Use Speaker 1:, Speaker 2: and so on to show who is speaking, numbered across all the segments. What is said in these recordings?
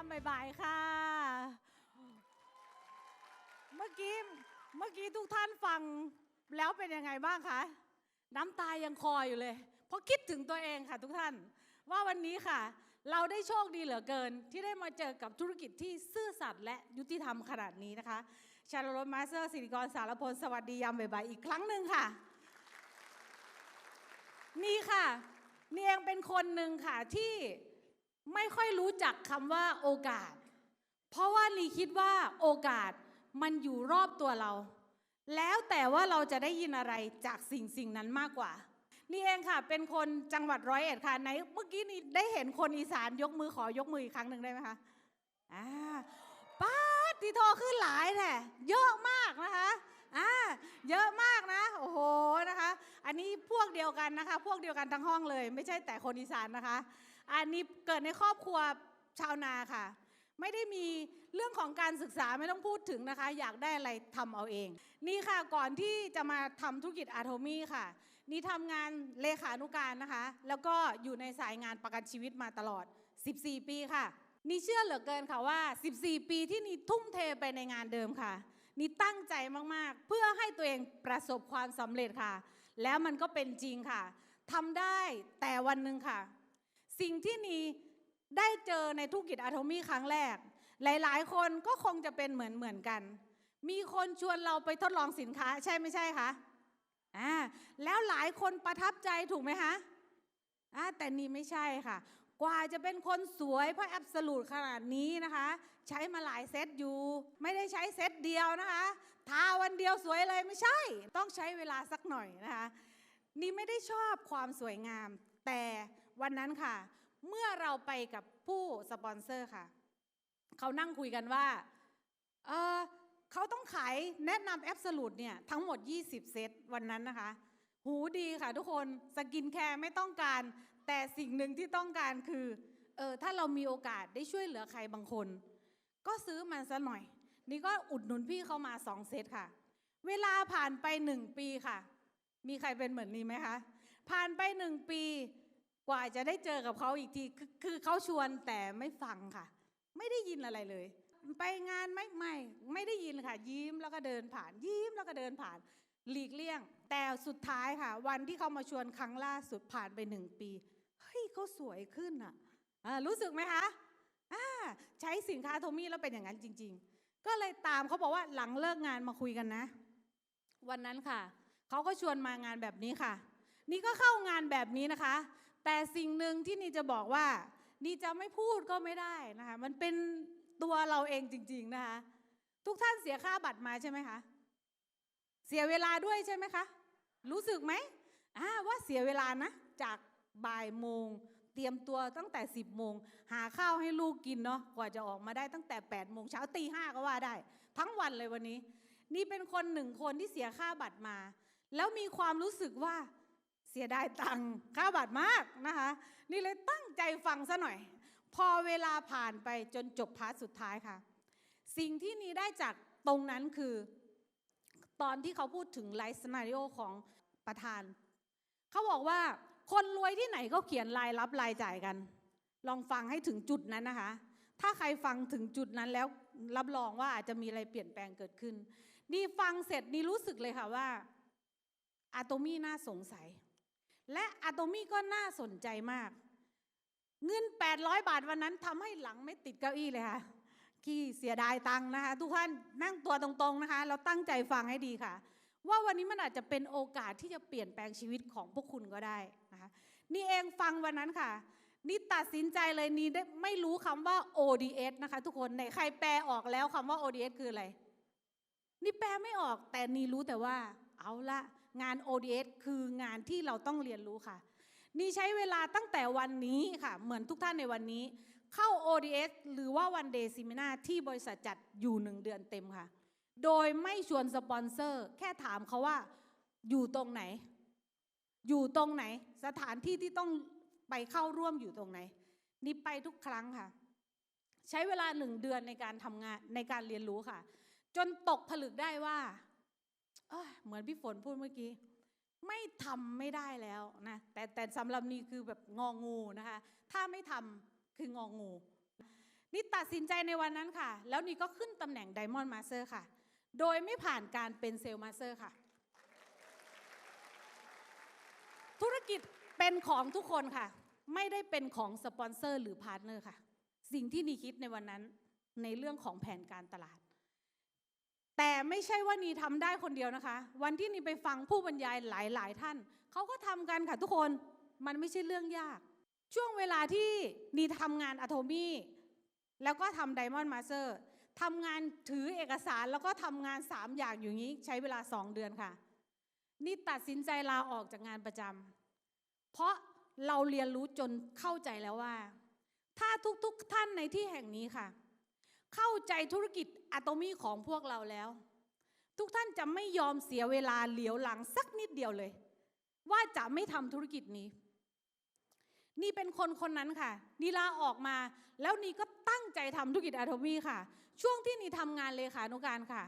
Speaker 1: ามบ่ายๆค่ะ เมื่อกี้เมื่อกี้ทุกท่านฟังแล้วเป็นยังไงบ้างคะน้ำตายังคออยู่เลย เพราะคิดถึงตัวเองค่ะทุกท่าน ว่าวันนี้ค่ะ เราได้โชคดีเหลือเกิน ที่ได้มาเจอกับธุรกิจที่ซื่อสัตย์และยุติธรรมขนาดนี้นะคะ ชาลรถมาสเตอร์สิริกรสารพล สวัสดียามบ่ายๆอีกครั้งหนึ่งค่ะ นี่ค่ะนี่เองเป็นคนหนึ่งค่ะที่ ไม่ค่อยรู้จักคำว่าโอกาส เพราะว่าลีคิดว่าโอกาสมันอยู่รอบตัวเรา แล้วแต่ว่าเราจะได้ยินอะไรจากสิ่งสิ่งนั้นมากกว่านี่เองค่ะ เป็นคนจังหวัดร้อยเอ็ดค่ะ ในเมื่อกี้นี้ได้เห็นคนอีสานยกมือขอยกมืออีกครั้งหนึ่งได้ไหมคะอ่าป้าดที่โทขึ้นหลายแท้เยอะมากนะคะอ่าเยอะมากนะ โอ้โหนะคะ อันนี้พวกเดียวกันนะคะ พวกเดียวกันทั้งห้องเลย ไม่ใช่แต่คนอีสานนะคะ อันนี้เกิดในครอบครัวชาวนาค่ะ ไม่ได้มีเรื่องของการศึกษาไม่ต้องพูดถึงนะคะ อยากได้อะไรทำเอาเอง นี่ค่ะก่อนที่จะมาทำธุรกิจอาโทมี่ค่ะ นี่ทำงานเลขานุการนะคะ แล้วก็อยู่ในสายงานประกันชีวิตมาตลอด 14 ปีค่ะนี่เชื่อเหลือเกินค่ะว่า 14 ปีที่นี่ทุ่มเทไปในงานเดิมค่ะ นี่ตั้งใจมาก ๆ เพื่อให้ตัวเองประสบความสำเร็จค่ะ แล้วมันก็เป็นจริงค่ะทำได้แต่วันหนึ่งค่ะ สิ่งที่นีได้เจอในธุรกิจอะโทมี่ครั้งแรก หลาย ๆ คนก็คงจะเป็นเหมือนเหมือนกัน มีคนชวนเราไปทดลองสินค้า ใช่ไม่ใช่คะอ่าแล้วหลายคนประทับใจถูกไหมคะอ่าแต่นี่ไม่ใช่ค่ะ กว่าจะเป็นคนสวยเพราะแอบสูตขนาดนี้นะคะ ใช้มาหลายเซตอยู่ ไม่ได้ใช้เซตเดียวนะคะทาวันเดียวสวยเลยไม่ใช่ ต้องใช้เวลาสักหน่อยนะคะ นี่ไม่ได้ชอบความสวยงาม แต่วันนั้นค่ะ เมื่อเราไปกับผู้สปอนเซอร์ค่ะ เขานั่งคุยกันว่าเออเขาต้องขายแนะนำแอบสูตเนี่ยทั้งหมด 20 เซตวันนั้นนะคะ หูดีค่ะทุกคนสกินแคร์ไม่ต้องการ แต่สิ่งหนึ่งที่ต้องการคือเออถ้าเรามีโอกาสได้ช่วยเหลือใครบางคน ก็ซื้อมันซะหน่อย นี่ก็อุดหนุนพี่เขามาสองเซตค่ะ เวลาผ่านไปหนึ่งปีค่ะ มีใครเป็นเหมือนนี้ไหมคะ ผ่านไปหนึ่งปี กว่าจะได้เจอกับเขาอีกทีคือคือเขาชวนแต่ไม่ฟังค่ะ ไม่ได้ยินอะไรเลย ไปงานไม่ไม่ไม่ได้ยินค่ะ ยิ้มแล้วก็เดินผ่าน ยิ้มแล้วก็เดินผ่านหลีกเลี่ยง แต่สุดท้ายค่ะ วันที่เขามาชวนครั้งล่าสุดผ่านไปหนึ่งปี ฮ้ยเขาสวยขึ้นอะรู้สึกไหมคะใช้สินค้าโทมี่แล้วเป็นอย่างนั้นจริง ๆ ก็เลยตามเขาบอกว่าหลังเลิกงานมาคุยกันนะ วันนั้นค่ะเขาก็ชวนมางานแบบนี้ค่ะ นี่ก็เข้างานแบบนี้นะคะ แต่สิ่งหนึ่งที่นี่จะบอกว่า นี่จะไม่พูดก็ไม่ได้นะคะ มันเป็นตัวเราเองจริง ๆนะคะ ทุกท่านเสียค่าบัตรมาใช่ไหมคะเสียเวลาด้วยใช่ไหมคะ รู้สึกไหมว่าเสียเวลานะ จาก บ่ายโมง เตรียมตัวตั้งแต่ 10บโมง หาข้าวให้ลูกกินเนาะกว่าจะออกมาได้ตั้งแต่8ปดโมงเช้าตีห้าก็ว่าได้ ทั้งวันเลยวันนี้ นี่เป็นคนหนึ่งคนที่เสียค่าบัตรมา แล้วมีความรู้สึกว่าเสียดายตังค่าบัตรมากนะคะ นี่เลยตั้งใจฟังซะหน่อย พอเวลาผ่านไปจนจบพาร์ทสุดท้ายค่ะ สิ่งที่นี่ได้จากตรงนั้นคือ ตอนที่เขาพูดถึงไลฟ์สนาริโอของประธาน เขาบอกว่า คนรวยที่ไหนก็เขียนรายรับรายจ่ายกัน ลองฟังให้ถึงจุดนั้นนะคะ ถ้าใครฟังถึงจุดนั้นแล้วรับรองว่าอาจจะมีอะไรเปลี่ยนแปลงเกิดขึ้น นี่ฟังเสร็จนี่รู้สึกเลยค่ะว่าอะโตมี่น่าสงสัย และอะโตมี่ก็น่าสนใจมาก เงิน 800 บาทวันนั้นทำให้หลังไม่ติดเก้าอี้เลยค่ะขี้เสียดายตังค์นะคะ ทุกท่านนั่งตัวตรงๆนะคะแล้วตั้งใจฟังให้ดีค่ะ ว่าวันนี้มันอาจจะเป็นโอกาสที่จะเปลี่ยนแปลงชีวิตของพวกคุณก็ได้นะคะนี่เองฟังวันนั้นค่ะนี่ตัดสินใจเลยนี่ได้ไม่รู้คำว่า ODS นะคะ ทุกคนไหนใครแปลออกแล้วคำว่า ODS คืออะไร นี่แปลไม่ออกแต่นี่รู้แต่ว่า เอาละงาน ODS คืองานที่เราต้องเรียนรู้ค่ะ นี่ใช้เวลาตั้งแต่วันนี้ค่ะ เหมือนทุกท่านในวันนี้ เข้า ODS หรือว่าวันเดย์ซิมินาที่บริษัทจัดอยู่หนึ่งเดือนเต็มค่ะ โดยไม่ชวนสปอนเซอร์ แค่ถามเขาว่า อยู่ตรงไหน อยู่ตรงไหน สถานที่ที่ต้องไปเข้าร่วมอยู่ตรงไหน นี่ไปทุกครั้งค่ะ ใช้เวลาหนึ่งเดือนในการทำงานในการเรียนรู้ค่ะ จนตกผลึกได้ว่าเเหมือนพี่ฝนพูดเมื่อกี้ ไม่ทำไม่ได้แล้วนะแต่แต่สำหรับนี่คือแบบงองูนะคะ ถ้าไม่ทำคืององูนี่ตัดสินใจในวันนั้นค่ะ แล้วนี่ก็ขึ้นตำแหน่ง Diamond Master ค่ะ โดยไม่ผ่านการเป็นเซลล์มาสเตอร์ค่ะ ธุรกิจเป็นของทุกคนค่ะ ไม่ได้เป็นของสปอนเซอร์หรือพาร์ทเนอร์ค่ะ สิ่งที่นีคิดในวันนั้นในเรื่องของแผนการตลาด แต่ไม่ใช่ว่านีทำได้คนเดียวนะคะ วันที่นีไปฟังผู้บรรยายหลาย ๆ ท่าน เขาก็ทำกันค่ะทุกคนมันไม่ใช่เรื่องยาก ช่วงเวลาที่นีทำงานอะโทมี่แล้วก็ทำไดมอนด์มาสเตอร์ ทำงานถือเอกสารแล้วก็ทำงาน3อย่างอยู่นี้ใช้เวลา2เดือนค่ะ นี่ตัดสินใจลาออกจากงานประจำเพราะเราเรียนรู้จนเข้าใจแล้วว่า ถ้าทุกๆท่านในที่แห่งนี้ค่ะ เข้าใจธุรกิจอะโตมีของพวกเราแล้ว ทุกท่านจะไม่ยอมเสียเวลาเหลียวหลังสักนิดเดียวเลย ว่าจะไม่ทำธุรกิจนี้ นี่เป็นคนคนนั้นค่ะนี่ลาออกมา แล้วนี่ก็ตั้งใจทำธุรกิจอะโตมีค่ะ ช่วงที่นี่ทำงานเลขานุการค่ะ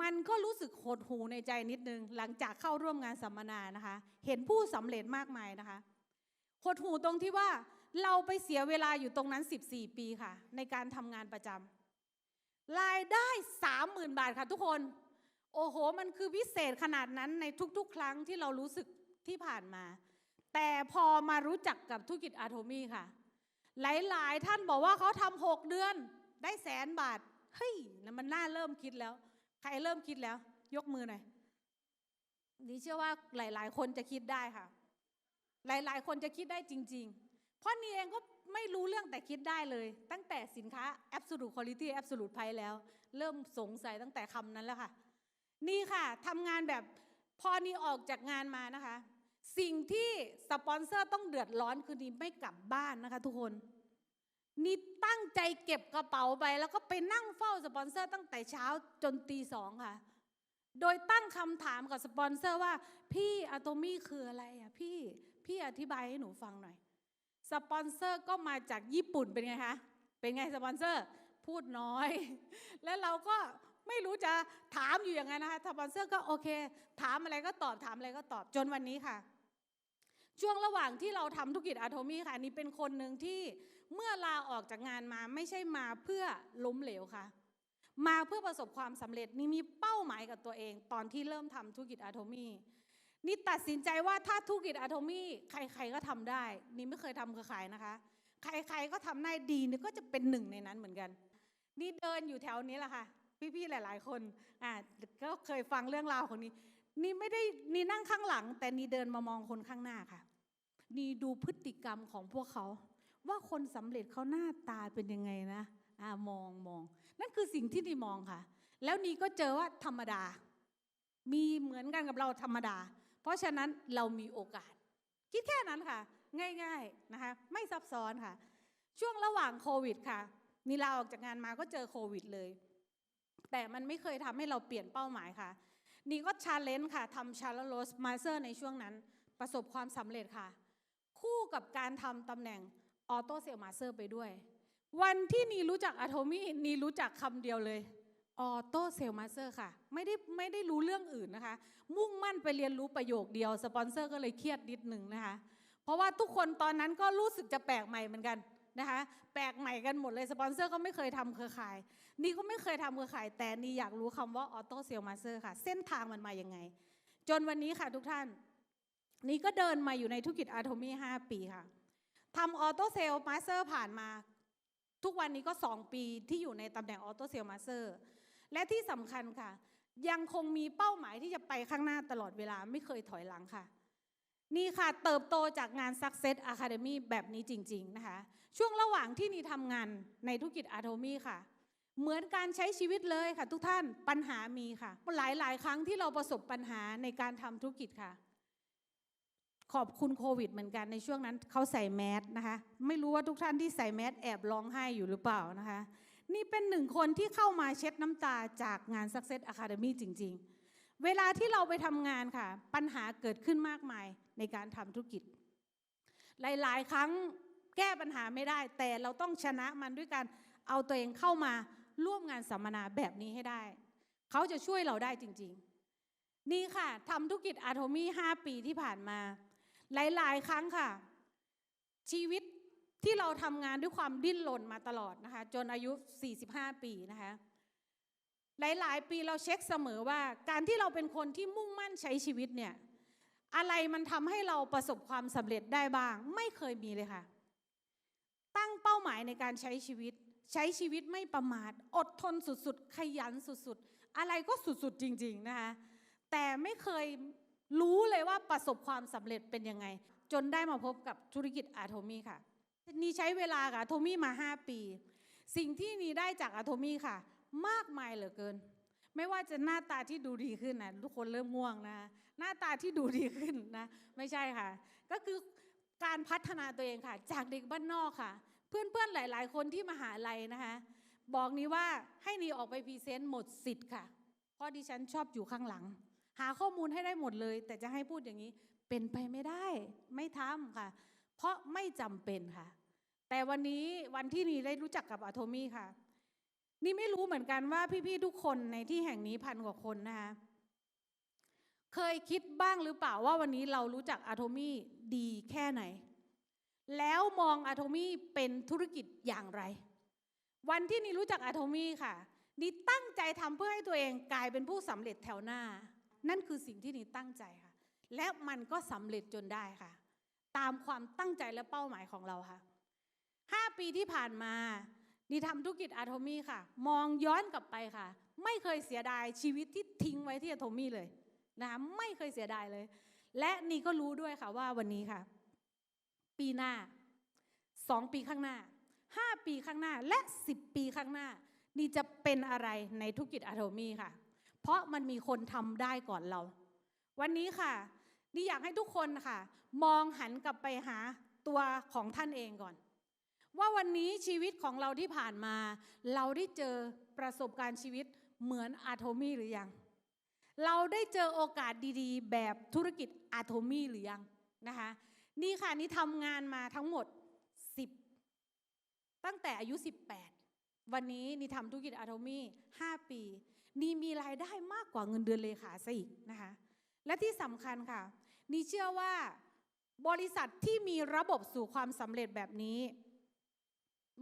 Speaker 1: มันก็รู้สึกหดหูในใจนิดนึง หลังจากเข้าร่วมงานสัมมนานะคะ เห็นผู้สำเร็จมากมายนะคะหดหูตรงที่ว่าเราไปเสียเวลาอยู่ตรงนั้น 14 ปีค่ะ ในการทำงานประจำรายได้30,000 บาทค่ะทุกคน โอ้โห มันคือพิเศษขนาดนั้นในทุกๆ ครั้งที่เรารู้สึกที่ผ่านมา แต่พอมารู้จักกับธุรกิจอาโทมี่ค่ะ หลายๆ ท่านบอกว่าเขาทำหกเดือน ได้แสนบาท เฮ้ยนั่นมันน่าเริ่มคิดแล้ว ใครเริ่มคิดแล้ว ยกมือหน่อยนี่เชื่อว่าหลาย ๆ คนจะคิดได้ค่ะ หลาย ๆ คนจะคิดได้จริง ๆ เพราะนี่เองก็ไม่รู้เรื่องแต่คิดได้เลย ตั้งแต่สินค้า absolute quality absolute price แล้ว เริ่มสงสัยตั้งแต่คำนั้นแล้วค่ะ นี่ค่ะทำงานแบบพอนี่ออกจากงานมานะคะ สิ่งที่สปอนเซอร์ต้องเดือดร้อนคือนี่ไม่กลับบ้านนะคะทุกคน นี่ตั้งใจเก็บกระเป๋าไป แล้วก็ไปนั่งเฝ้าสปอนเซอร์ตั้งแต่เช้าจนตีสองค่ะ โดยตั้งคำถามกับสปอนเซอร์ว่า พี่อะโตมี่คืออะไรอะพี่พี่อธิบายให้หนูฟังหน่อย สปอนเซอร์ก็มาจากญี่ปุ่นเป็นไงคะเป็นไงสปอนเซอร์พูดน้อย แล้วเราก็ไม่รู้จะถามอยู่อย่างนั้นนะคะสปอนเซอร์ก็โอเค ถามอะไรก็ตอบถามอะไรก็ตอบจนวันนี้ค่ะ ช่วงระหว่างที่เราทำธุรกิจอะโทมี่ค่ะนี่เป็นคนหนึ่งที่เมื่อลาออกจากงานมาไม่ใช่มาเพื่อล้มเหลวค่ะ มาเพื่อประสบความสำเร็จนี่มีเป้าหมายกับตัวเอง ตอนที่เริ่มทำธุรกิจอะโทมี่นี่ตัดสินใจว่าถ้าธุรกิจอะโทมี่ใคร ๆก็ทำได้ นี่ไม่เคยทำเครือข่ายนะคะ ใครๆก็ทำได้ดีนี่ก็จะเป็นหนึ่งในนั้นเหมือนกัน นี่เดินอยู่แถวนี้แหละค่ะ พี่ๆหลาย ๆ คนอ่าก็เคยฟังเรื่องราวของนี้นี่ไม่ได้นี่นั่งข้างหลัง แต่นี่เดินมามองคนข้างหน้าค่ะ นี่ดูพฤติกรรมของพวกเขา ว่าคนสำเร็จเขาหน้าตาเป็นยังไงนะอ่ามองมอง นั่นคือสิ่งที่นี่มองค่ะ แล้วนี่ก็เจอว่าธรรมดา มีเหมือนกันกับเราธรรมดา เพราะฉะนั้นเรามีโอกาส คิดแค่นั้นค่ะ ง่ายๆนะคะ ไม่ซับซ้อนค่ะ ช่วงระหว่างโควิดค่ะนี่ลาออกจากงานมาก็เจอโควิดเลย แต่มันไม่เคยทำให้เราเปลี่ยนเป้าหมายค่ะ นี่ก็ชาเลนจ์ค่ะทำชาร์ลโรสมาเซอร์ในช่วงนั้น ประสบความสำเร็จค่ะ กับการทำตำแหน่งออโต้เซลมาเซอร์ไปด้วย วันที่นีรู้จักอะโทมี่นีรู้จักคำเดียวเลยออโต้เซลมาเซอร์ค่ะ ไม่ได้ไม่ได้รู้เรื่องอื่นนะคะ มุ่งมั่นไปเรียนรู้ประโยคเดียว สปอนเซอร์ก็เลยเครียดนิดหนึ่งนะคะ เพราะว่าทุกคนตอนนั้นก็รู้สึกจะแปลกใหม่เหมือนกันนะคะ แปลกใหม่กันหมดเลยสปอนเซอร์ก็ไม่เคยทำเครือข่าย นี่ก็ไม่เคยทำเครือข่าย แต่นี่อยากรู้คำว่าออโต้เซลมาเซอร์ค่ะ เส้นทางมันมาอยังไง จนวันนี้ค่ะทุกท่าน นี่ก็เดินมาอยู่ในธุรกิจอาร์โทมี่5ปีค่ะทำออโต้เซลมาสเตอร์ผ่านมา ทุกวันนี้ก็2ปีที่อยู่ในตำแหน่งออโต้เซลมาสเตอร์และที่สำคัญค่ะ ยังคงมีเป้าหมายที่จะไปข้างหน้าตลอดเวลาไม่เคยถอยหลังค่ะ นี่ค่ะเติบโตจากงาน Success Academy แบบนี้จริง ๆ นะคะ ช่วงระหว่างที่นี่ทำงานในธุรกิจอาร์โทมี่ค่ะเหมือนการใช้ชีวิตเลยค่ะทุกท่านปัญหามีค่ะ หลายๆ ครั้งที่เราประสบปัญหาในการทำธุรกิจค่ะ ขอบคุณโควิดเหมือนกันในช่วงนั้นเขาใส่แมสนะคะ ไม่รู้ว่าทุกท่านที่ใส่แมสแอบร้องไห้อยู่หรือเปล่านะคะ นี่เป็นหนึ่งคนที่เข้ามาเช็ดน้ำตาจากงาน Success Academy จริง ๆ เวลาที่เราไปทำงานค่ะ ปัญหาเกิดขึ้นมากมายในการทำธุรกิจ หลาย ๆ ครั้งแก้ปัญหาไม่ได้ แต่เราต้องชนะมันด้วยการเอาตัวเองเข้ามาร่วมงานสัมมนาแบบนี้ให้ได้ เขาจะช่วยเราได้จริง ๆ นี่ค่ะทำธุรกิจอาโทมี่5ปีที่ผ่านมา หลาย ๆ ครั้งค่ะ ชีวิตที่เราทำงานด้วยความดิ้นรนมาตลอดนะคะ จนอายุ 45 ปีนะคะ หลาย ๆ ปีเราเช็คเสมอว่า การที่เราเป็นคนที่มุ่งมั่นใช้ชีวิตเนี่ยอะไรมันทำให้เราประสบความสำเร็จได้บ้าง ไม่เคยมีเลยค่ะ ตั้งเป้าหมายในการใช้ชีวิต ใช้ชีวิตไม่ประมาท อดทนสุด ๆ ขยันสุด ๆ อะไรก็สุด ๆ จริง ๆ นะคะแต่ไม่เคย รู้เลยว่าประสบความสำเร็จเป็นยังไง จนได้มาพบกับธุรกิจอาโทมี่ค่ะนี่ใช้เวลากับอาโทมี่มา 5 ปี สิ่งที่นี่ได้จากอาโทมี่ค่ะ มากมายเหลือเกิน ไม่ว่าจะหน้าตาที่ดูดีขึ้นนะทุกคนเริ่มง่วงนะ หน้าตาที่ดูดีขึ้นนะ ไม่ใช่ค่ะ ก็คือการพัฒนาตัวเองค่ะ จากเด็กบ้านนอกค่ะ เพื่อนๆหลาย ๆ คนที่มหาลัยนะคะ บอกนี้ว่าให้นีออกไปพรีเซนต์หมดสิทธิ์ค่ะ เพราะดิฉันชอบอยู่ข้างหลัง หาข้อมูลให้ได้หมดเลย แต่จะให้พูดอย่างนี้เป็นไปไม่ได้ ไม่ทำค่ะ เพราะไม่จำเป็นค่ะ แต่วันนี้วันที่นี่ได้รู้จักกับอะโทมี่ค่ะ นี่ไม่รู้เหมือนกันว่าพี่ๆทุกคนในที่แห่งนี้พันกว่าคนนะคะเคยคิดบ้างหรือเปล่าว่าวันนี้เรารู้จักอะโทมี่ดีแค่ไหน แล้วมองอะโทมี่เป็นธุรกิจอย่างไร วันที่นี่รู้จักอะโทมี่ค่ะนี่ตั้งใจทำเพื่อให้ตัวเองกลายเป็นผู้สำเร็จแถวหน้า นั่นคือสิ่งที่นีตั้งใจค่ะ และมันก็สำเร็จจนได้ค่ะ ตามความตั้งใจและเป้าหมายของเราค่ะ5ปีที่ผ่านมานีทำธุรกิจอะโทมี่ค่ะ มองย้อนกลับไปค่ะ ไม่เคยเสียดายชีวิตที่ทิ้งไว้ที่อะโทมี่เลยนะคะไม่เคยเสียดายเลย และนี่ก็รู้ด้วยค่ะว่าวันนี้ค่ะ ปีหน้า2ปีข้างหน้า5ปีข้างหน้าและ10ปีข้างหน้านี่จะเป็นอะไรในธุรกิจอะโทมี่ค่ะ เพราะมันมีคนทำได้ก่อนเรา วันนี้ค่ะนี่อยากให้ทุกคนค่ะ มองหันกลับไปหาตัวของท่านเองก่อน ว่าวันนี้ชีวิตของเราที่ผ่านมา เราได้เจอประสบการณ์ชีวิตเหมือนอะโทมี่หรือยัง เราได้เจอโอกาสดีๆ แบบธุรกิจอะโทมี่หรือยังนะคะ นี่ค่ะนี่ทำงานมาทั้งหมด 10 ตั้งแต่อายุ 18 วันนี้นี่ทำธุรกิจอะโทมี่5ปี นี่มีรายได้มากกว่าเงินเดือนเลขาซะอีกนะคะและที่สำคัญค่ะนี่เชื่อว่าบริษัทที่มีระบบสู่ความสำเร็จแบบนี้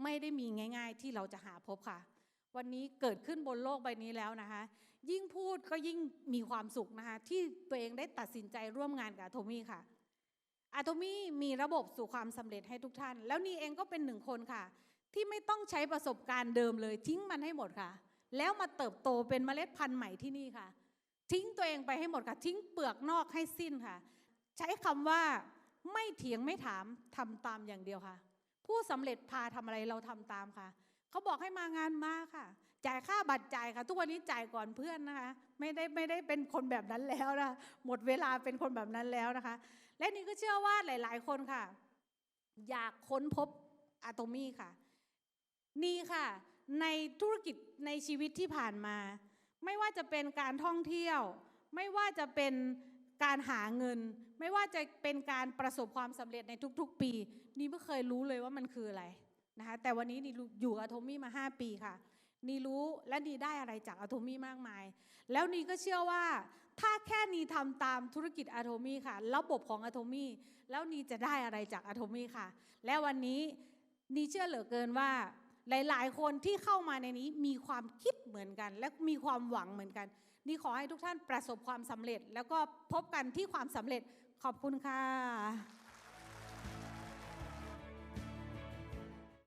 Speaker 1: ไม่ได้มีง่าย ๆ ที่เราจะหาพบค่ะ วันนี้เกิดขึ้นบนโลกใบนี้แล้วนะคะ ยิ่งพูดก็ยิ่งมีความสุขนะคะ ที่ตัวเองได้ตัดสินใจร่วมงานกับอะโทมี่ค่ะอะโทมี่มีระบบสู่ความสำเร็จให้ทุกท่าน แล้วนี่เองก็เป็นหนึ่งคนค่ะ ที่ไม่ต้องใช้ประสบการณ์เดิมเลยทิ้งมันให้หมดค่ะ แล้วมาเติบโตเป็นเมล็ดพันธุ์ใหม่ที่นี่ค่ะ ทิ้งตัวเองไปให้หมดค่ะ ทิ้งเปลือกนอกให้สิ้นค่ะ ใช้คำว่าไม่เถียงไม่ถามทำตามอย่างเดียวค่ะ ผู้สำเร็จพาทำอะไรเราทำตามค่ะ เขาบอกให้มางานมาค่ะ จ่ายค่าบัตรจ่ายค่ะ ทุกวันนี้จ่ายก่อนเพื่อนนะคะ ไม่ได้ไม่ได้เป็นคนแบบนั้นแล้วนะหมดเวลาเป็นคนแบบนั้นแล้วนะคะ และนี่ก็เชื่อว่าหลาย ๆ คนค่ะ อยากค้นพบอะโตมี่ค่ะ นี่ค่ะ ในธุรกิจในชีวิตที่ผ่านมา ไม่ว่าจะเป็นการท่องเที่ยว ไม่ว่าจะเป็นการหาเงิน ไม่ว่าจะเป็นการประสบความสำเร็จในทุกๆ ปี นี่ไม่เคยรู้เลยว่ามันคืออะไรนะคะแต่วันนี้นี่อยู่อะโทมี่มา 5 ปีค่ะนี่รู้และนี่ได้อะไรจากอะโทมี่มากมาย แล้วนี่ก็เชื่อว่า ถ้าแค่นี่ทำตามธุรกิจอะโทมี่ค่ะ ระบบของอะโทมี่แล้วนี่จะได้อะไรจากอะโทมี่ค่ะ และวันนี้นี่เชื่อเหลือเกินว่า หลาย ๆ คนที่เข้ามาในนี้มีความคิดเหมือนกัน และมีความหวังเหมือนกัน นี่ขอให้ทุกท่านประสบความสำเร็จ แล้วก็พบกันที่ความสำเร็จขอบคุณค่ะ